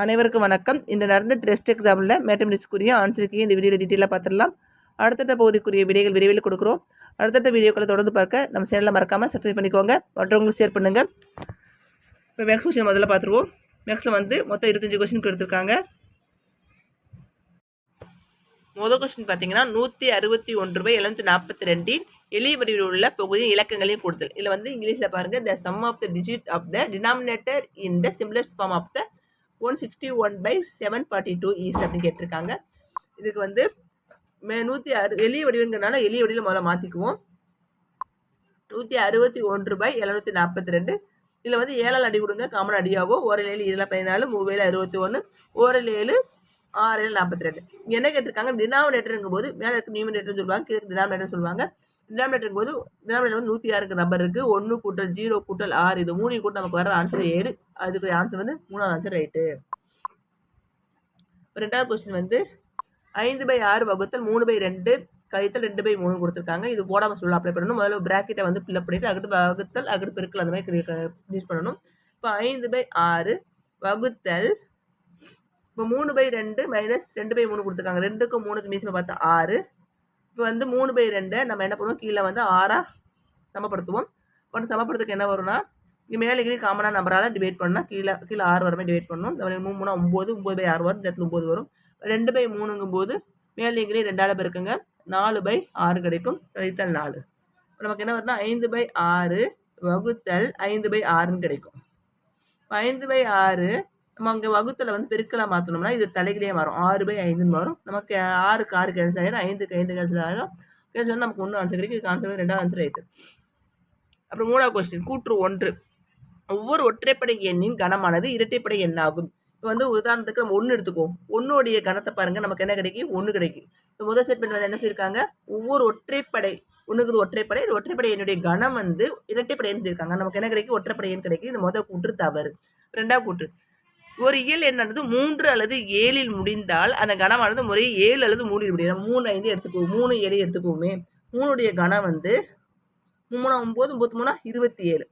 அனைவருக்கும் வணக்கம். இன்று நடந்த டெஸ்ட் எக்ஸாமில் மேத்தமெட்டிக்ஸ்க்குரிய ஆன்சருக்கு இந்த வீடியோவில் டீட்டெயிலாக பார்த்துடலாம். அடுத்தடுத்த பகுதிக்குரிய விடைகள் விரைவில் கொடுக்குறோம். அடுத்தடுத்த வீடியோக்களை தொடர்ந்து பார்க்க நம்ம சேனலில் மறக்காமல் சப்ஸ்கிரைப் பண்ணிக்கோங்க. மற்றவங்களுக்கு ஷேர் பண்ணுங்கள் இப்போ மேக்ஸ் கொஸ்டின் முதல்ல பார்த்துருவோம். மேக்ஸில் வந்து மொத்தம் இருபத்தஞ்சி கொஸ்டின் கொடுத்துருக்காங்க முதல் கொஸ்டின் பார்த்தீங்கன்னா நூற்றி அறுபத்தி ஒன்று ரூபாய் எழுநூற்றி நாற்பத்தி ரெண்டின் எளிய வடிவில் உள்ள பகுதி இலக்கங்களையும் கொடுத்தல் இதில் வந்து இங்கிலீஷில் பாருங்கள் the sum of the digit of the denominator in the simplest form of the one sixty one by seven forty two is அப்படின்னு கேட்டிருக்காங்க. இதுக்கு வந்து மே நூற்றி அறு எளிய வடிவங்கிறனால எளிய வடிவில் முதல்ல மாற்றிக்குவோம் நூற்றி அறுபத்தி ஒன்று பை எழுநூற்றி நாற்பத்தி ரெண்டு. இதில் வந்து ஏழால் அடி கொடுங்க காமன் அடியாகும். ஓரல் ஏழு இதில் பதினாலு மூவேழு அறுபத்தி ஒன்று. ஓரல் ஏழு ஆறு ஏழு நாற்பத்தி ரெண்டு. என்ன கேட்டிருக்காங்க? டினாமினேட்டருங்கும் போது மேலே இருக்கு நியூமினேட்டர்னு சொல்லுவாங்க கீழே டினாமினேட்டர் சொல்லுவாங்க. டினாமினேட்டர் போது டினாமினேட்டர் வந்து நூற்றி ஆறுக்கு நம்பர் இருக்குது ஒன்று கூட்டல் ஜீரோ கூட்டல் ஆறு. இது மூணு கூட்டம் நமக்கு வர ஆன்சர் ஏழு. அதுக்கு ஆன்சர் வந்து மூணாவது ஆன்சர் ரைட்டு ரெண்டாவது கொஸ்டின் வந்து ஐந்து பை ஆறு வகுத்தல் மூணு பை ரெண்டு கழித்தல் ரெண்டு பை மூணு கொடுத்துருக்காங்க. இது போடாமல் சொல்ல அப்ளை பண்ணணும். முதல்ல ப்ராக்கெட்டை வந்து ஃபில்அப் பண்ணிவிட்டு அகட்டு வகுத்தல் அகட்டு பெருக்கல் அந்த மாதிரி யூஸ் பண்ணணும். இப்போ ஐந்து பை ஆறு வகுத்தல் இப்போ மூணு பை ரெண்டு மைனஸ் ரெண்டு பை மூணு கொடுத்துருக்காங்க. ரெண்டுக்கும் மூணுக்கு மீசமாக பார்த்தா ஆறு. இப்போ வந்து மூணு பை ரெண்டை நம்ம என்ன பண்ணுவோம்? கீழே வந்து ஆறாக சமப்படுத்துவோம். அப்புறம் சமப்படுத்துக்கு என்ன வரும்னா இங்கே மேலே கீழே காமனாக நம்பரால் டிவைட் பண்ணால் கீழே கீழே ஆறு வரமே. டிவைட் பண்ணணும் மூணு மூணு ஒம்பது ஒம்பது பை ஆறு வரும். இந்த இடத்துல ஒம்பது வரும். ரெண்டு பை மூணுங்கும் போது மேலே கீழே ரெண்டாவது பெருக்குங்க நாலு பை ஆறு கிடைக்கும். கழித்தல் நாலு. நமக்கு என்ன வருதுன்னா ஐந்து பை ஆறு வகுத்தல் ஐந்து பை ஆறுன்னு கிடைக்கும். ஐந்து பை ஆறு நம்ம அங்கே வகுத்தில் வந்து பெருக்கலாக மாற்றணும்னா இது தலைகிலேயே வரும் ஆறு பை ஐந்துன்னு வரும் நமக்கு ஆறுக்கு ஆறு கேன்சல் ஆகிடும் ஐந்துக்கு ஐந்து கேன்சல் ஆகிடும் கேன்சல் நமக்கு ஒன்று ஆன்சர் கிடைக்கும். இதுக்கு ஆன்சர் ரெண்டாவது ஆன்சர் ஆயிட்டு. அப்புறம் மூணாவது கொஸ்டின் கூற்று ஒன்று. ஒவ்வொரு ஒற்றைப்படை எண்ணின் கனமானது இரட்டைப்படை எண்ணாகும். இப்போ வந்து உதாரணத்துக்கு நம்ம ஒன்று எடுத்துக்குவோம். ஒன்றுடைய கணத்தை பாருங்கள் நமக்கு என்ன கிடைக்கும்? ஒன்று கிடைக்கும். இப்போ முதல் ஸ்டேட்மெண்ட் வந்து என்ன சொல்லியிருக்காங்க ஒவ்வொரு ஒற்றைப்படை ஒன்றுக்குது ஒற்றைப்படை இது ஒற்றைப்படை என்னுடைய கணம் வந்து இரட்டைப்படை சொல்லியிருக்காங்க நமக்கு என்ன கிடைக்கும்? ஒற்றைப்படை எண் கிடைக்கும். இது முதல் கூற்று தவறு. ரெண்டாவது கூற்று. ஒரு இயல் எண்ணானது மூன்று அல்லது ஏழில் முடிந்தால் அந்த கணமானது முறையே ஏழு அல்லது மூணில் முடியும் மூணு ஐந்து எடுத்துக்குவோம். மூணு ஏழு எடுத்துக்குவோமே. மூணுடைய கணம் வந்து மூணு ஒம்பது ஒம்பத்தி மூணா இருபத்தி ஏழு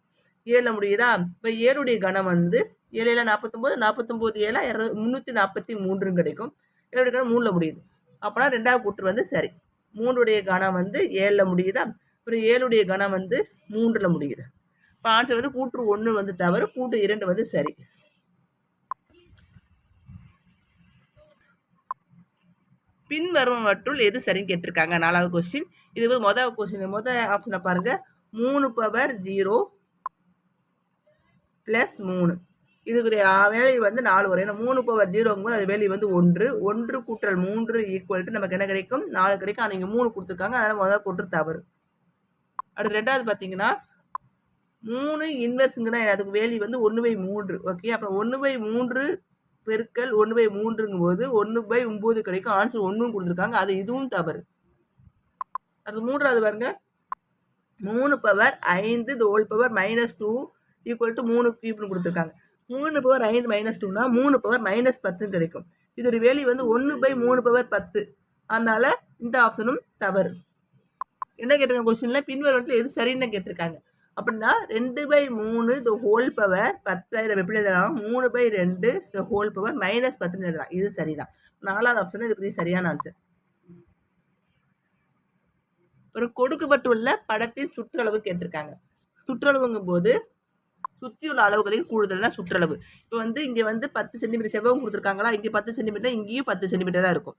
ஏழில் முடியுதா? இப்போ ஏழுடைய கணம் வந்து ஏழில் நாற்பத்தொம்போது நாற்பத்தொம்போது ஏழா இர முந்நூற்றி நாற்பத்தி மூன்றும் கிடைக்கும். ஏழுடைய கணம் மூணில் முடியுது. அப்போனா ரெண்டாவது கூற்று வந்து சரி. மூன்றுடைய கணம் வந்து ஏழில் முடியுதா? அப்புறம் ஏழுடைய கணம் வந்து மூன்றில் முடியுது. இப்போ ஆன்சர் வந்து கூற்று ஒன்று வந்து தவறு கூற்று இரண்டு வந்து சரி. பின்வருவற்றுள் எது சரின்னு கேட்டிருக்காங்க. நாலாவது கொஸ்டின் இது வந்து மொதல் கொஸ்டின் மொதல் ஆப்ஷனை பாருங்கள் மூணு பவர் ஜீரோ ப்ளஸ் மூணு. இதுக்குரிய வேலையை வந்து நாலு வரும். ஏன்னா மூணு பவர் ஜீரோங்கும்போது அது வேல்யூ வந்து ஒன்று. ஒன்று கூட்டல் மூன்று ஈக்குவல் நமக்கு என்ன கிடைக்கும்? நாலு கிடைக்கும். ஆனால் இங்கே மூணு கொடுத்துருக்காங்க. அதனால் முதல் கூட்டு தவறு. அடுத்து ரெண்டாவது பார்த்தீங்கன்னா மூணு இன்வெர்ஸுங்கன்னா அதுக்கு வேலி வந்து ஒன்று பை மூன்று. ஓகே அப்புறம் ஒன்று பை மூன்று பெருக்கல் ஒன்று பை மூன்றுங்கும் போது ஒன்று பை ஒம்பது கிடைக்கும். ஆன்சர் ஒன்றும் கொடுத்துருக்காங்க. அது இதுவும் தவறு. அடுத்து மூன்றாவது பாருங்க. மூணு பவர் ஐந்து the whole power minus two equal to மூணு கியூப்னு கொடுத்துருக்காங்க. மூணு பவர் ஐந்து மைனஸ் டூனா மூணு பவர் மைனஸ் பத்துன்னு கிடைக்கும். இது ஒரு வேலி வந்து ஒன்று பை மூணு பவர் பத்து. அதனால் இந்த ஆப்ஷனும் தவறு. என்ன கேட்டிருக்காங்க கொஸ்டினில் பின்வருவத்தில் எது சரின்னு கேட்டிருக்காங்க. அப்படின்னா ரெண்டு பை மூணு த ஹோல் பவர் பத்தாயிரம் எப்படி எழுதலாம்? மூணு பை ரெண்டு த ஹோல் பவர் மைனஸ் பத்துன்னு எழுதலாம். இது சரிதான். நாலாவது ஆப்ஷன் இதுக்கு சரியான ஆன்சர் ஒரு கொடுக்கப்பட்டுள்ள படத்தின் சுற்றளவு கேட்டிருக்காங்க. சுற்றளவுங்கும் போது சுற்றியுள்ள அளவுகளின் கூடுதல்னா சுற்றளவு. இப்போ வந்து இங்கே வந்து பத்து சென்டிமீட்டர் செவ்வகம் கொடுத்துருக்காங்களா? இங்கே பத்து சென்டிமீட்டர் இங்கேயும் பத்து சென்டிமீட்டர் தான் இருக்கும்.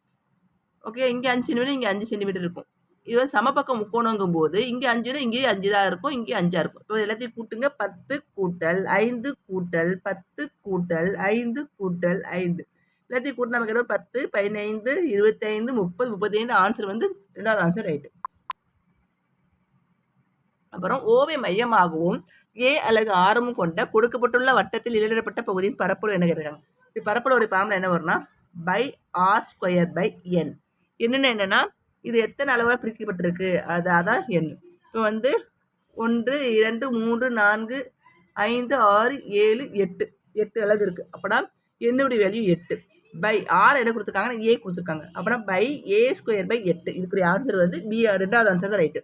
ஓகே இங்கே அஞ்சு சென்டிமீட்டர் இங்கே அஞ்சு சென்டிமீட்டர் இருக்கும். இது சமபக்கம் சமப்பக்கம் முக்கோணங்கும் போது இங்கே அஞ்சுனா இங்கேயும் அஞ்சு தான் இருக்கும் இங்கேயும் அஞ்சாக இருக்கும். இப்போ எல்லாத்தையும் கூட்டுங்க. பத்து கூட்டல் ஐந்து கூட்டல் பத்து கூட்டல் ஐந்து கூட்டல் ஐந்து. எல்லாத்தையும் கூட்டு நமக்கு பத்து பதினைந்து இருபத்தைந்து முப்பது முப்பத்தைந்து ஆன்சர் வந்து ரெண்டாவது ஆன்சர் ரைட்டு அப்புறம் ஓவை மையமாகவும் ஏ அலகு ஆரமும் கொண்ட கொடுக்கப்பட்டுள்ள வட்டத்தில் இழிடப்பட்ட பகுதியின் பரப்பளவு என்ன கேட்டிருக்காங்க? இது பரப்பளவுடைய பாம்பில் என்ன வரும்னா? பை ஆர் ஸ்கொயர் பை என் என்னென்ன என்னென்னா? இது எத்தனை அளவாக பிரிக்கப்பட்டிருக்கு? அது அதான் எண். இப்போ வந்து ஒன்று இரண்டு மூன்று நான்கு ஐந்து ஆறு ஏழு எட்டு. எட்டு அழகு இருக்குது அப்போனா என்னுடைய வேல்யூ எட்டு. பை ஆறு என்ன கொடுத்துருக்காங்கன்னா ஏ கொடுத்துருக்காங்க. அப்போனா பை ஏ ஸ்கொயர் பை எட்டு. இதுக்குரிய ஆன்சர் வந்து பி ரெண்டாவது ஆன்சர் தான் ரைட்டு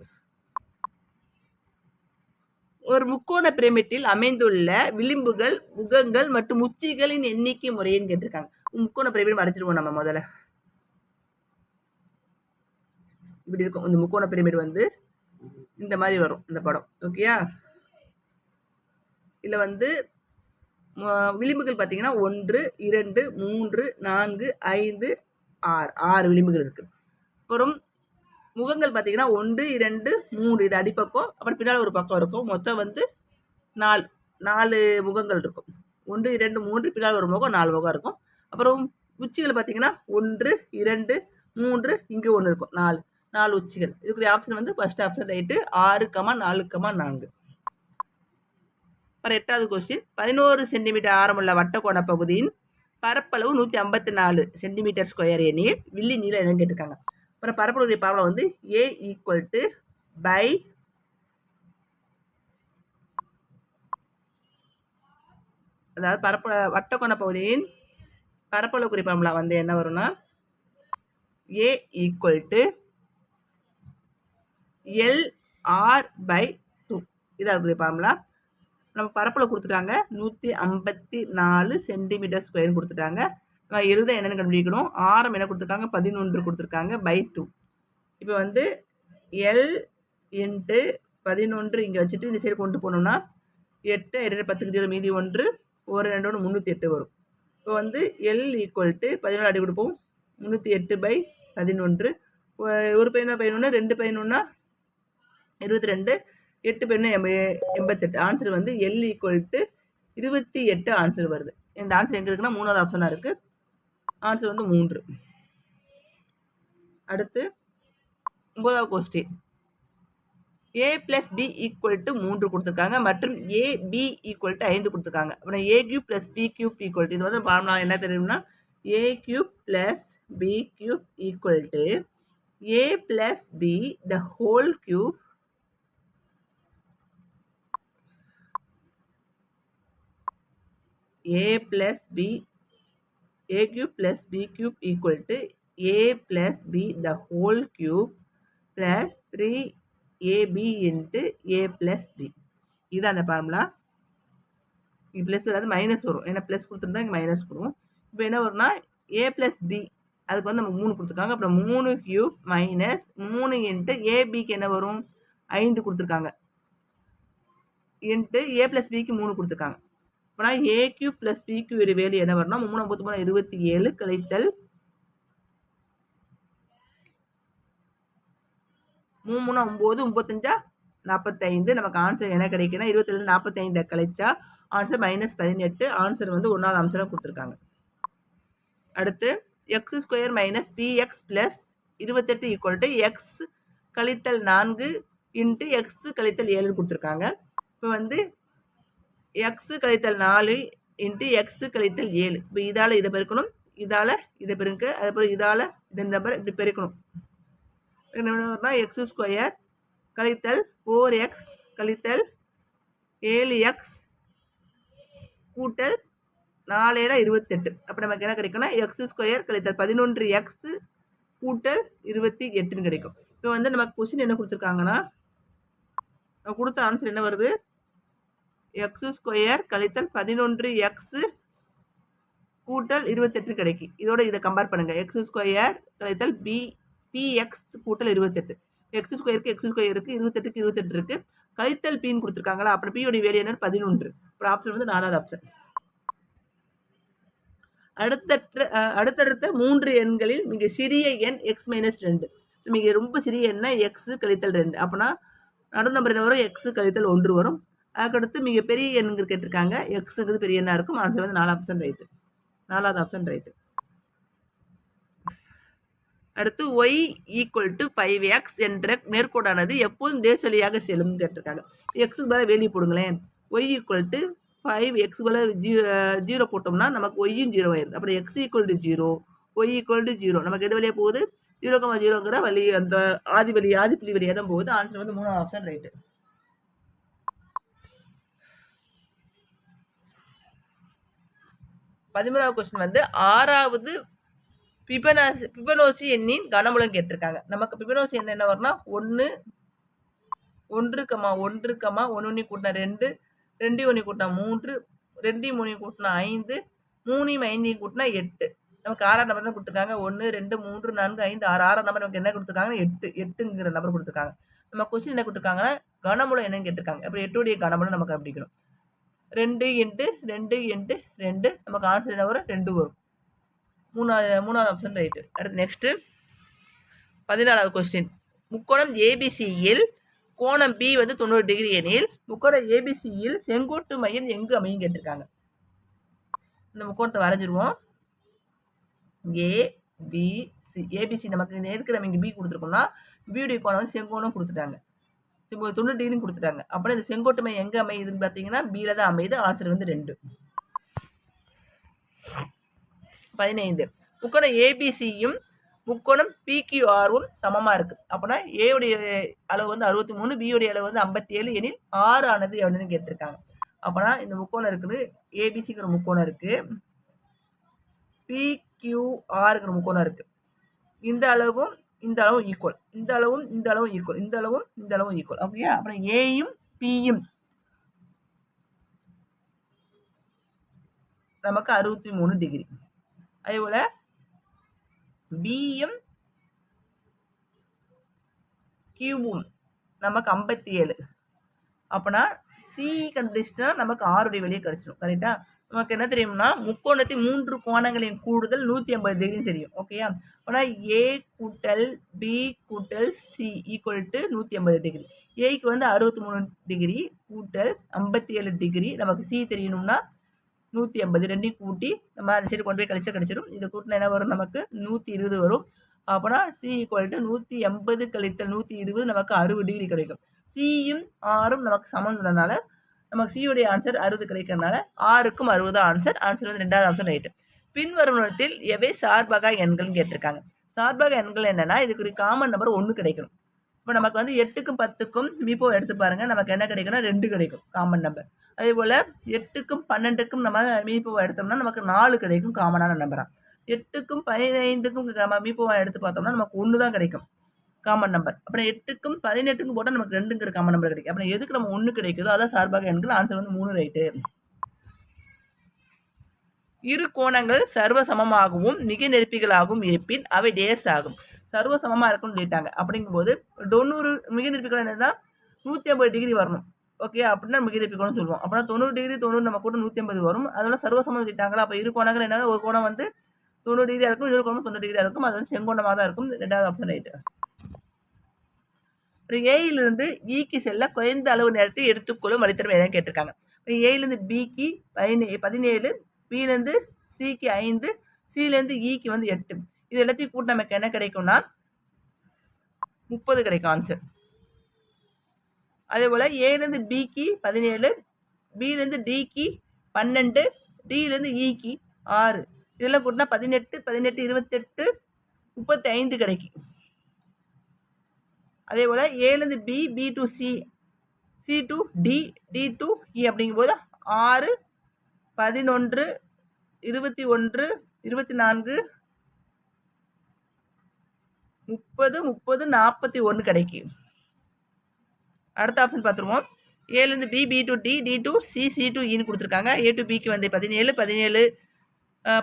ஒரு முக்கோண பிரமிட்டில் அமைந்துள்ள விளிம்புகள் முகங்கள் மற்றும் உச்சிகளின் எண்ணிக்கை முறைன்னு கேட்டிருக்காங்க. முக்கோண பிரமிட் வரைச்சிருவோம் நம்ம முதல்ல. இப்படி இருக்கும். இந்த முக்கோண பிரமிடு வந்து இந்த மாதிரி வரும் இந்த படம். ஓகேயா இதில் வந்து விளிம்புகள் பார்த்தீங்கன்னா ஒன்று இரண்டு மூன்று நான்கு ஐந்து ஆறு. ஆறு விளிம்புகள் இருக்குது அப்புறம் முகங்கள் பார்த்தீங்கன்னா ஒன்று இரண்டு மூணு இது அடிப்பக்கம் அப்புறம் பின்னால் ஒரு பக்கம் இருக்கும். மொத்தம் வந்து நாலு நாலு முகங்கள் இருக்கும். ஒன்று இரண்டு மூன்று பின்னால் ஒரு முகம் நாலு முகம் இருக்கும். அப்புறம் உச்சிகள் பார்த்தீங்கன்னா ஒன்று இரண்டு மூன்று இங்கே ஒன்று இருக்கும். நாலு. நாலு உச்சிகள். இதுக்குரிய ஆப்ஷன் வந்து ஃபர்ஸ்ட் ஆப்ஷன் ரைட்டு ஆறு கமா நாலு கமா நான்கு. அப்புறம் எட்டாவது கொஸ்டின் பதினோரு சென்டிமீட்டர் ஆரமுள்ள வட்டக்கோண பகுதியின் பரப்பளவு நூற்றி ஐம்பத்தி நாலு சென்டிமீட்டர் ஸ்கொயர் எண்ணில் வில்லி நீளம் என்னன்னு கேட்டிருக்காங்க. அப்புறம் பரப்பளவுடைய ப்ராப்ளம் வந்து ஏ ஈக்குவல் டு பை அதாவது பரப்ப வட்டக்கோண பகுதியின் பரப்பளவு குறிப்பாமலா வந்து என்ன வரும்னா A equal to L R by two இதாக குறிப்பாமலா நம்ம பரப்பில் கொடுத்துட்டாங்க. நூற்றி ஐம்பத்தி நாலு சென்டிமீட்டர் ஸ்கொயர்னு கொடுத்துட்டாங்க. எழுத என்னென்னு கண்டுபிடிக்கணும். ஆரம் என்ன கொடுத்துருக்காங்க? பதினொன்று கொடுத்துருக்காங்க பை டூ இப்போ வந்து எல் இன்ட்டு பதினொன்று இங்கே வச்சுட்டு இந்த சைடு கொண்டு போனோம்னா எட்டு இரண்டு பத்துக்கு ஜீரோ மீதி ஒன்று ஒரு ரெண்டு ஒன்று முந்நூற்றி எட்டு வரும். இப்போ வந்து எல் ஈக்குவல் டு பதினொன்று அடி கொடுப்போம். முந்நூற்றி எட்டு பை பதினொன்று. ஒரு பையனா பதினொன்று ரெண்டு பதினொன்னா இருபத்தி ரெண்டு எட்டு பெண்ணு எம்ப எண்பத்தெட்டு ஆன்சர் வந்து எல் ஈக்குவல் டு இருபத்தி எட்டு ஆன்சர் வருது. இந்த ஆன்சர் எங்கே இருக்குன்னா மூணாவது ஆப்ஷனாக இருக்குது ஆன்சர் வந்து மூன்று. அடுத்து ஒன்பதாவது question A plus B equal to மூன்று கொடுத்துருக்காங்க மற்றும் ஏ பி ஈக்குவல் டு ஐந்து கொடுத்துருக்காங்க. அப்புறம் A cube plus B cube equal to இது வந்து ஃபார்முலா என்ன தெரியும்னா A cube plus B cube equal to A plus B the whole cube A plus B a plus B b equal to A plus B the whole whole cube plus 3ab into a plus b. இதுதான் அந்த formula plus வராது minus வரும். ஏன்னா plus கொடுத்துருந்தா இங்கே minus வரும். இப்போ என்ன வரும்னா ஏ ப்ளஸ் பி அதுக்கு வந்து நமக்கு மூணு கொடுத்துருக்காங்க. அப்புறம் மூணு கியூப் மைனஸ் மூணு இன்ட்டு ஏபிக்கு என்ன வரும்? ஐந்து கொடுத்துருக்காங்க. இன்ட்டு ஏ ப்ளஸ் பிக்கு மூணு கொடுத்துருக்காங்க. அப்போனா A cube plus B cube value என்ன வரணும் மூணு ஐம்பத்தி மூணு இருபத்தி ஏழு கழித்தல் மூணு மூணு ஒம்பது முப்பத்தஞ்சா? நாற்பத்தைந்து நமக்கு ஆன்சர் என்ன கிடைக்குன்னா இருபத்தேழு நாற்பத்தைந்து கழிச்சா ஆன்சர் மைனஸ் பதினெட்டு. ஆன்சர் வந்து ஒன்றாவது ஆன்சராக கொடுத்துருக்காங்க. அடுத்து X square minus BX plus இருபத்தெட்டு ஈக்குவல் டு எக்ஸ் கழித்தல் நான்கு இன்ட்டு எக்ஸ் கழித்தல் ஏழுன்னு கொடுத்துருக்காங்க. இப்போ வந்து எக்ஸு கழித்தல் நாலு இன்ட்டு எக்ஸு கழித்தல் ஏழு. இப்போ இதால் இதை பெருக்கணும். இதால் இதை பெருங்க அதுக்கப்புறம் இதால் இந்த நம்பர் இப்படி பெருக்கணும். என்ன எக்ஸு ஸ்கொயர் கழித்தல் ஃபோர் எக்ஸ் கழித்தல் ஏழு எக்ஸ் கூட்டல் நாலேல இருபத்தெட்டு. அப்போ நமக்கு என்ன கிடைக்கும்னா எக்ஸ் ஸ்கொயர் கழித்தல் பதினொன்று எக்ஸு கூட்டல் இருபத்தி எட்டுன்னு கிடைக்கும். இப்போ வந்து நமக்கு கொஸ்டின் என்ன கொடுத்துருக்காங்கன்னா கொடுத்த ஆன்சர் என்ன வருது? எக்ஸு ஸ்கொயர் கழித்தல் பதினொன்று எக்ஸு கூட்டல் இருபத்தெட்டு கிடைக்கும் இதோட இதை கம்பேர் பண்ணுங்கள் எக்ஸ் ஸ்கொயர் கழித்தல் பி பிஎக்ஸ் கூட்டல் இருபத்தெட்டு. எக்ஸ் ஸ்கொயருக்கு எக்ஸ் ஸ்கொயருக்கு இருபத்தெட்டுக்கு இருபத்தெட்டு இருக்குது கழித்தல் பின்னு கொடுத்துருக்காங்களா? அப்புறம் பியோடைய வேலை என்ன பதினொன்று. அப்புறம் ஆப்ஷன் வந்து நாலாவது ஆப்ஷன் அடுத்தற்ற அடுத்தடுத்த மூன்று எண்களில் மிக சிறிய எண் எக்ஸ் மைனஸ் ரெண்டு. மிக ரொம்ப சிறிய எண்ணை எக்ஸு கழித்தல் ரெண்டு. அப்படின்னா நடு நம்பர் என்ன வரும்? எக்ஸு கழித்தல் ஒன்று வரும். அதுக்கடுத்து மிகப்பெரிய எண்ணுங்கிறது கேட்டிருக்காங்க. எக்ஸுங்கிறது பெரிய எண்ணாக இருக்கும். ஆன்சர் வந்து நாலு ஆப்ஷன் ரைட்டு நாலாவது ஆப்ஷன் ரைட்டு அடுத்து Y equal to five X என்ற நேர்கோடானது எப்போதும் தேசலியாக செல்லும் கேட்டிருக்காங்க. எக்ஸுக்கு பதிலாக வெளியே போடுங்களேன். Y equal to five X பதிலாக ஜீரோ ஜீரோ போட்டோம்னா நமக்கு ஒய்யும் ஜீரோ ஆயிடுது. அப்புறம் X equal to zero Y equal to zero நமக்கு எது வழியாக போகுது? ஜீரோ கம்மா ஜீரோங்கிற வழி அந்த ஆதி வழி ஆதி புள்ளி வழியாக தான் போகுது. ஆன்சர் வந்து மூணாவது ஆப்ஷன் ரைட்டு பதிமூணாவது கொஸ்டின் வந்து ஆறாவது பிபனாசி பிபனோசி எண்ணின் கனமூலம் கேட்டிருக்காங்க. நமக்கு பிபனோசி எண் என்ன வரும்னா ஒன்று ஒன்று கமா ஒன்று கமா ஒன்று ஒன்று கூட்டினா ரெண்டு ரெண்டு ஒன்று கூட்டினா மூன்று ரெண்டு மூணு கூட்டினா ஐந்து மூணையும் ஐந்தையும் கூட்டினா எட்டு. நமக்கு ஆறாம் நம்பர் தான் கொடுத்துருக்காங்க. ஒன்று ரெண்டு மூன்று நான்கு ஐந்து ஆறு ஆறாம் நம்பர் நமக்கு என்ன கொடுத்துருக்காங்க எட்டு எட்டுங்கிற நம்பர் கொடுத்துருக்காங்க. நம்ம கொஸ்டின் என்ன கொடுத்துருக்காங்கன்னா கனமூலம் என்னன்னு கேட்டிருக்காங்க. அப்படி எட்டுடைய கனமூலம் நமக்கு பிடிக்கணும் ரெண்டு இன்ட்டு ரெண்டு இன்ட்டு ரெண்டு. நமக்கு ஆன்சர் என்ன வரும்? ரெண்டு வரும். மூணாவது மூணாவது ஆப்ஷன் ரைட்டு அடுத்து நெக்ஸ்ட்டு பதினாலாவது கொஸ்டின் முக்கோணம் ஏபிசியில் கோணம் பி வந்து தொண்ணூறு டிகிரி எனில் முக்கோணம் ஏபிசியில் செங்கோட்டு மையம் எங்கு அமையும் கேட்டிருக்காங்க. இந்த முக்கோணத்தை வரைஞ்சிருவோம். ஏ பி சி ஏபிசி நமக்கு இந்த எதுக்கு நம்ம இங்கே பி கொடுத்துருக்கோம்னா பியுடைய கோணம் வந்து செங்கோணம் கொடுத்துட்டாங்க. தொண்ணூறு டிகிரியும் கொடுத்துட்டாங்க. அப்புறம் இந்த செங்கோட்டு மையம் எங்கே அமையுதுன்னு பார்த்தீங்கன்னா பியில் தான் அமையுது ஆன்சர் வந்து ரெண்டு. பதினைந்து. முக்கோணம் ஏபிசியும் முக்கோணம் பிக்யூஆர்வும் சமமாக இருக்குது அப்படின்னா ஏவுடைய அளவு வந்து அறுபத்தி மூணு பியுடைய அளவு வந்து ஐம்பத்தி ஏழு எனில் ஆறு ஆனது எவ்வளோன்னு கேட்டிருக்காங்க. அப்போனா இந்த முக்கோணம் இருக்குது ஏபிசிங்கிற முக்கோணம் இருக்குது பிக்யூஆருங்கிற முக்கோணம் இருக்குது இந்த அளவும் இந்த அளவும் ஈக்குவல் இந்த அளவும் இந்த அளவும் ஈக்குவல் இந்த அளவும் இந்த அளவும் ஈக்குவல் ஓகே அப்புறம் ஏயும் பியும் நமக்கு அறுபத்தி மூணு டிகிரி அதே போல் பியும் கியூவும் நமக்கு ஐம்பத்தி ஏழு. அப்போனா சி கண்டுபிடிச்சிட்டா நமக்கு ஆறுடைய வெளியே கிடச்சிடும். கரெக்டாக நமக்கு என்ன தெரியும்னா முக்கோணத்தின் மூன்று கோணங்களின் கூடுதல் நூற்றி ஐம்பது டிகிரின்னு தெரியும். ஓகேயா ஆனால் ஏ கூட்டல் பி கூட்டல் சி ஈக்குவல் டு நூற்றி ஐம்பது டிகிரி ஏக்கு வந்து அறுபத்தி மூணு டிகிரி கூட்டல் ஐம்பத்தி ஏழு டிகிரி நமக்கு சி தெரியணும்னா நூற்றி ஐம்பது ரெண்டையும் கூட்டி நம்ம அந்த சைடு கொண்டு போய் கழிச்சா கிடச்சிடும் இதை கூட்டினா என்ன வரும்? நமக்கு நூற்றி இருபது வரும். அப்போனா சி ஈக்குவல் டு நூற்றி எண்பது கழித்தல் நூற்றி இருபது நமக்கு அறுபது டிகிரி கிடைக்கும். சியும் ஆறும் நமக்கு சமன்றதுனால நமக்கு சியுடைய ஆன்சர் அறுபது கிடைக்கிறதுனால ஆறுக்கும் அறுபது ஆன்சர் ஆன்சர் வந்து ரெண்டாவது ஆப்ஷன் ரைட்டு பின்வருவனத்தில் எவை சார்பக எண்கள்னு கேட்டிருக்காங்க. சார்பக எண்கள் என்னென்னா இதுக்கு காமன் நம்பர் ஒன்று கிடைக்கணும். இப்போ நமக்கு வந்து எட்டுக்கும் பத்துக்கும் மீப்போ எடுத்து பாருங்கள் நமக்கு என்ன கிடைக்கும்னா ரெண்டு கிடைக்கும் காமன் நம்பர் அதே போல் எட்டுக்கும் பன்னெண்டுக்கும் நம்ம மீப்போவை எடுத்தோம்னா நமக்கு நாலு கிடைக்கும் காமனான நம்பராக எட்டுக்கும் பதினைந்துக்கும் நம்ம மீப்போவை எடுத்து பார்த்தோம்னா நமக்கு ஒன்று தான் கிடைக்கும். காமன் நம்பர் அப்புறம் எட்டுக்கும் பதினெட்டுக்கும் போட்டால் நமக்கு ரெண்டுங்கிற காமன் நம்பர் கிடைக்கும். அப்புறம் எதுக்கு நம்ம ஒன்று கிடைக்குதோ அதான் சார்பாக எண்கள். ஆன்சர் வந்து மூணு ரைட்டு இரு கோணங்கள் சர்வ சமமாகவும் மிக நெருப்பிகளாகவும் இருப்பின் அவை டேஸ் ஆகும். சர்வ சமமாக இருக்கும்னு சொல்லிட்டாங்க. அப்படிங்கும்போது தொண்ணூறு மிக நெருப்பிகள் என்னன்னா நூற்றி ஐம்பது டிகிரி வரணும். ஓகே அப்படின்னா மிக நெருப்பிக்கணும்னு சொல்லுவோம். அப்படின்னா தொண்ணூறு டிகிரி தொண்ணூறு நம்ம கூட நூற்றி ஐம்பது வரும். அதெல்லாம் சர்வசமம் சொல்லிட்டாங்களா? அப்போ இரு கோணங்கள் என்ன ஒரு கோணம் வந்து தொண்ணூறு டிகிரியாக இருக்கும் இன்னொரு கோணம் தொண்ணூறு டிகிரியாக இருக்கும். அது வந்து செங்கோணமாக தான் இருக்கும். ரெண்டாவது ஆப்ஷன் ரைட்டு ஏயிலிருந்து இக்கு e செல்ல குறைந்த அளவு நேரத்தை எடுத்துக்கொள்ளும் வழித்தரம் எதாவது கேட்டிருக்காங்க. ஏயிலேருந்து பிக்கு பதினே பதினேழு பிலேருந்து சிக்கு ஐந்து சிலேருந்து இக்கு e வந்து எட்டு. இது எல்லாத்தையும் கூட்ட நமக்கு என்ன கிடைக்கும்னா முப்பது கிடைக்கும் ஆன்சர் அதே போல் ஏலேருந்து பிக்கு பதினேழு பிலேருந்து டிக்கு பன்னெண்டு டிலேருந்து இக்கு e ஆறு. இதெல்லாம் கூட்டினா பதினெட்டு பதினெட்டு இருபத்தெட்டு முப்பத்தி ஐந்து கிடைக்கும். அதே போல் ஏலேருந்து B B to C C to D D to E e அப்படிங்கும்போது ஆறு பதினொன்று இருபத்தி ஒன்று இருபத்தி நான்கு முப்பது முப்பது நாற்பத்தி ஒன்று கிடைக்கும். அடுத்த ஆப்ஷன் பார்த்துருவோம். ஏலேருந்து B B to D D to C C to இன்னு e கொடுத்துருக்காங்க. ஏ டு பிக்கு வந்து பதினேழு பதினேழு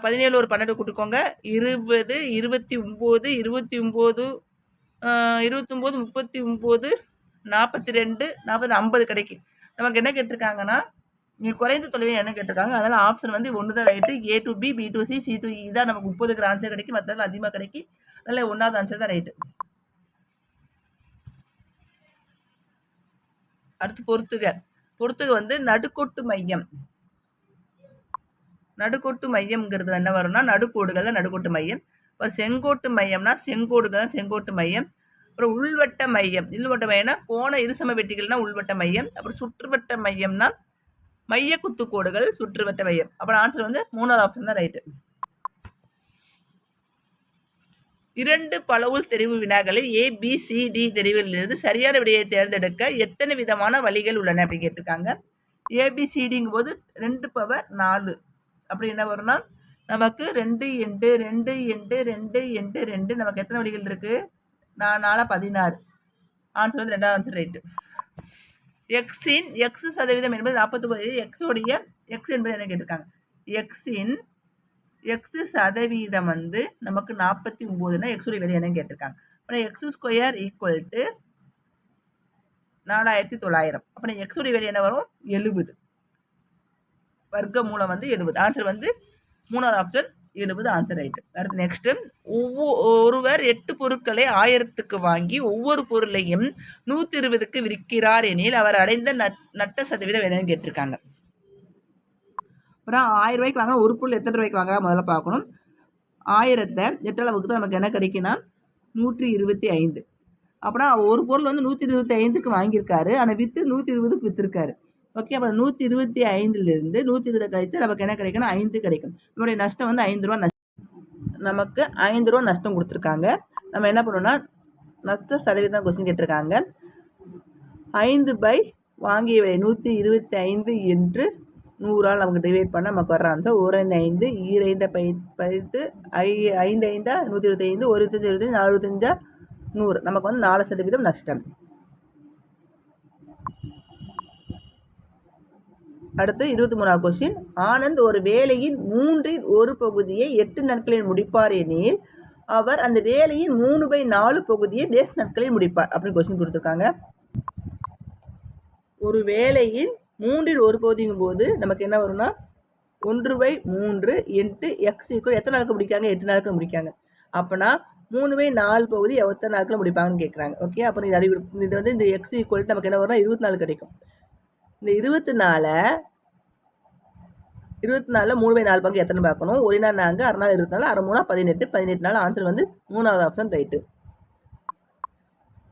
பதினேழு ஒரு பன்னெண்டு கொடுத்துக்கோங்க. இருபது இருபத்தி ஒம்பது இருபத்தி ஒம்பது இருபத்தொம்போது முப்பத்தி ஒம்பது நாற்பத்தி ரெண்டு நாற்பது ஐம்பது கிடைக்கும். நமக்கு என்ன கேட்டிருக்காங்கன்னா குறைந்த தொலைவில் என்ன கேட்டிருக்காங்க? அதனால் ஆப்ஷன் வந்து ஒன்று தான் right A to B B to C C to E தான் நமக்கு முப்பதுக்கு ஆன்சர் கிடைக்கும். மற்றதில் அதிகமாக கிடைக்கும். அதில் ஒன்றாவது ஆன்சர் தான் ரைட்டு அடுத்து பொறுத்துக. பொறுத்துக வந்து நடுக்கோட்டு மையம். நடுக்கோட்டு மையம்ங்கிறது என்ன வரும்னா நடுக்கோடுகள் தான் நடுக்கோட்டு மையம். இப்போ செங்கோட்டு மையம்னா செங்கோடுகள் தான் செங்கோட்டு மையம். அப்புறம் உள்வட்ட மையம். உள்வட்ட மையம்னா கோண இருசம வெட்டிகள்னா உள்வட்ட மையம். அப்புறம் சுற்றுவட்ட மையம்னா மைய குத்துக்கோடுகள் சுற்றுவட்ட மையம். அப்புறம் ஆன்சர் வந்து மூணாவது ஆப்ஷன் தான் ரைட்டு இரண்டு பலவுள் தெரிவு வினாக்களில் ஏ பி சி டி தெரிவிலிருந்து சரியான விடையை தேர்ந்தெடுக்க எத்தனை விதமான வழிகள் உள்ளன அப்படி கேட்டிருக்காங்க. ஏபிசிடிங்கும் போது ரெண்டு பவர் நாலு. அப்படி என்ன வரும்னா நமக்கு ரெண்டு எண்டு ரெண்டு எண்டு ரெண்டு எண்டு ரெண்டு. நமக்கு எத்தனை வழிகள் இருக்குது நான் பதினாறு. ஆன்சர் வந்து ரெண்டாவது ஆன்சர் ரைட்டு எக்ஸின் எக்ஸ் சதவீதம் என்பது நாற்பத்தொம்பது எக்ஸோடைய எக்ஸ் என்பது என்ன கேட்டிருக்காங்க? எக்ஸின் எக்ஸு சதவீதம் வந்து நமக்கு நாற்பத்தி ஒம்போதுனா எக்ஸுடைய விலை என்னன்னு கேட்டிருக்காங்க. அப்புறம் எக்ஸ் ஸ்கொயர் ஈக்குவல் டு நாலாயிரத்தி தொள்ளாயிரம். அப்புறம் எக்ஸுடைய விலை என்ன வரும்? எழுபது. வர்க்க மூலம் வந்து எழுபது. ஆன்சர் வந்து மூணாவது ஆப்ஷன் இருபது ஆன்சர் ஆயிட்டு அடுத்து நெக்ஸ்ட்டு ஒவ்வொரு ஒருவர் எட்டு பொருட்களை ஆயிரத்துக்கு வாங்கி ஒவ்வொரு பொருளையும் நூற்றி இருபதுக்கு விற்கிறார் எனில் அவர் அடைந்த நட்ட சதவீதம் என்னன்னு கேட்டிருக்காங்க. அப்புறம் ஆயிரம் ரூபாய்க்கு வாங்கினா ஒரு பொருள் எத்தனை ரூபாய்க்கு வாங்க முதல்ல பார்க்கணும். ஆயிரத்தை எட்டளவுக்கு தான் நமக்கு என்ன கிடைக்குன்னா நூற்றி இருபத்தி ஐந்து அப்படின்னா ஒரு பொருள் வந்து நூற்றி இருபத்தி ஐந்துக்கு வாங்கியிருக்காரு. ஆனால் விற்று நூற்றி இருபதுக்கு விற்றுருக்காரு ஓகே அப்புறம் நூற்றி இருபத்தி ஐந்துலேருந்து நூற்றி இருபது கழித்து நமக்கு என்ன கிடைக்குன்னா ஐந்து கிடைக்கும். நம்மளுடைய நஷ்டம் வந்து ஐந்து ரூபா நஷ்டம். நமக்கு ஐந்து ரூபா நஷ்டம் கொடுத்துருக்காங்க. நம்ம என்ன பண்ணோம்னா நஷ்ட சதவீதம் கொஸ்டின் கேட்டிருக்காங்க. ஐந்து பை வாங்கிய விலை நூற்றி இருபத்தி ஐந்து என்று நூறால் நமக்கு டிவைட் பண்ண நமக்கு வர்ற ஆன்சர் ஒரு ஐந்து ஐந்து ஈரைந்த பை பைத்து ஐ ஐந்து ஐந்தா நூற்றி இருபத்தி ஐந்து ஒரு இருபத்தஞ்சு இருபத்தஞ்சு நாலு இருபத்தஞ்சா நூறு. நமக்கு வந்து நாலு சதவீதம் நஷ்டம். அடுத்து இருபத்தி மூணாவது கொஸ்டின் ஆனந்த் ஒரு வேலையின் மூன்றின் ஒரு பகுதியை எட்டு நாட்களில் முடிப்பார் எனில் அவர் அந்த வேலையின் மூணு பை நாலு பகுதியை டேஸ் நாட்களில் முடிப்பார் அப்படின்னு கொஸ்டின் கொடுத்துருக்காங்க. ஒரு வேலையின் மூன்றில் ஒரு பகுதிங்கும் போது நமக்கு என்ன வரும்னா ஒன்று பை மூன்று எட்டு எக்ஸ் ஈக்குவல் எத்தனை நாளுக்கு முடிக்காங்க? எட்டு நாளுக்கு முடிக்காங்க. அப்போனா மூணு பை நாலு பகுதி எத்தனை நாட்களில் முடிப்பாங்கன்னு கேட்குறாங்க ஓகே அப்போ இது அறிவு இது வந்து இந்த எக்ஸ் ஈக்குவல் நமக்கு என்ன வரும்னா இருபத்தி நாலு கிடைக்கும். இந்த இருபத்தி நாலை இருபத்தி நாலில் மூணு பை நாலு பங்கு எத்தனை பார்க்கணும்? ஒரு நாள் நாங்கள் அரை நாள் இருபத்தி நாலு அரை மூணா பதினெட்டு. பதினெட்டு நாள் ஆன்சர் வந்து மூணாவது ஆப்ஷன் ரைட்டு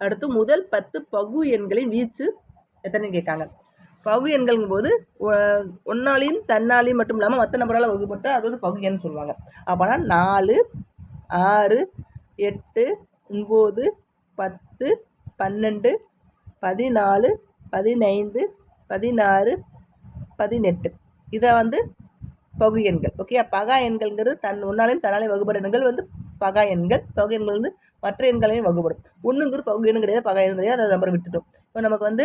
அடுத்து முதல் பத்து பகு எண்களின் வீச்சு எத்தனை கேட்காங்க? பகு எண்கள்ங்கும் போது ஒன்னாலையும் தன்னாலையும் மட்டும் இல்லாமல் மற்ற நம்பரால் வகுப்பட்டால் அது வந்து பகு எண் சொல்லுவாங்க. அப்போனா நாலு ஆறு எட்டு ஒம்பது பத்து பன்னெண்டு பதினாலு பதினைந்து பதினாறு பதினெட்டு. இதை வந்து பகு எண்கள் ஓகே பகா எண்கள்ங்கிறது தன் ஒன்னாலையும் தன்னாலையும் வகுப்படும் எண்கள் வந்து பகா எண்கள். பகு எண்கள் வந்து மற்ற எண்களையும் வகுப்படும் ஒன்றுங்கிறது பகு எண்ணு கிடையாது பகா எண் கிடையாது அதை நம்பர் விட்டுட்டோம். இப்போ நமக்கு வந்து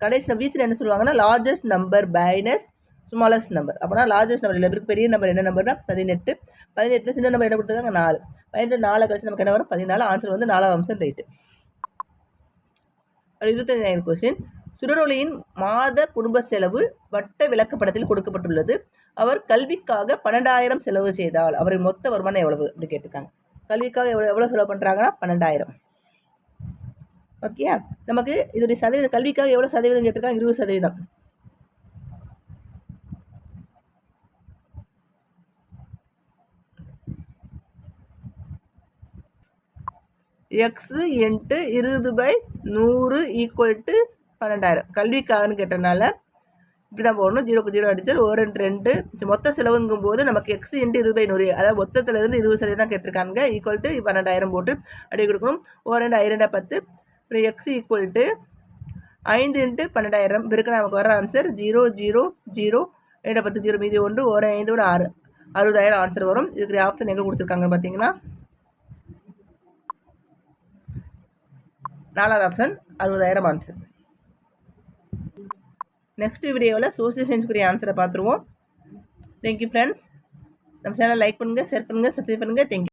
கடைசி வீச்சில் என்ன சொல்லுவாங்கன்னா largest number minus smallest number அப்போனா லார்ஜஸ்ட் நம்பர் இல்லை பெரிய நம்பர் என்ன நம்பர்னா பதினெட்டு. பதினெட்டு சின்ன நம்பர் என்ன கொடுத்துருக்காங்க? நாலு. பதினெட்டு நாலு கழிச்சு நமக்கு என்ன வரும்? பதினாலு. ஆன்சர் வந்து நாலாவது அம்சம் ரைட்டு இருபத்தஞ்சாயிரம் கொஸ்டின் சுடரொளியின் மாத குடும்ப செலவு வட்ட விளக்கப்படத்தில் கொடுக்கப்பட்டுள்ளது. அவர் கல்விக்காக பன்னெண்டாயிரம் செலவு செய்தால் அவரின் மொத்த வருமானம் எவ்வளவு அப்படி கேட்டிருக்காங்க. கல்விக்காக எவ்வளோ எவ்வளோ செலவு பண்ணுறாங்கன்னா பன்னெண்டாயிரம். ஓகே நமக்கு இதோடைய சதவீதம் கல்விக்காக எவ்வளோ சதவீதம் கேட்டிருக்காங்க? இருபது சதவீதம். எக்ஸு இன்ட்டு இருபது பை நூறு ஈக்குவல் டு பன்னெண்டாயிரம். கல்விக்காகனு கேட்டனால இப்படி தான் போடணும் ஜீரோக்கு ஜீரோ அடிச்சல் ஒரு ரெண்டு ரெண்டு. மொத்த செலவுங்கும் போது நமக்கு எக்ஸ் இன்ட்டு இருபது பை நூறு. அதாவது மொத்தத்துலேருந்து இருபது சதவீதம் தான் கேட்டிருக்காங்க ஈக்குவல் டு பன்னெண்டாயிரம் போட்டு அப்படி கொடுக்கணும். ஒரு ரெண்டு ஐரெண்டா பத்து. அப்புறம் எக்ஸ் ஈக்குவல் டு ஐந்து இன்ட்டு பன்னெண்டாயிரம். பிறகு நமக்கு வர ஆன்சர் ஜீரோ ஜீரோ ஜீரோ. ரெண்டு பத்து ஜீரோ மீதி ஒன்று ஒரு ஐந்து ஒரு ஆறு. அறுபதாயிரம் ஆன்சர் வரும். இதுக்கு ஆப்ஷன் எங்கே கொடுத்துருக்காங்க பார்த்தீங்கன்னா? நாலாவது ஆப்ஷன் அறுபதாயிரம் ஆன்சர் நெக்ஸ்ட் வீடியோவில் சோசியல் சயின்ஸ்க்குரிய ஆன்சரை பார்த்துருவோம். தேங்க்யூ ஃப்ரெண்ட்ஸ் நம்ம சேனல் லைக் பண்ணுங்கள் ஷேர் பண்ணுங்கள் சப்ஸ்கிரைப் பண்ணுங்கள் தேங்க்யூ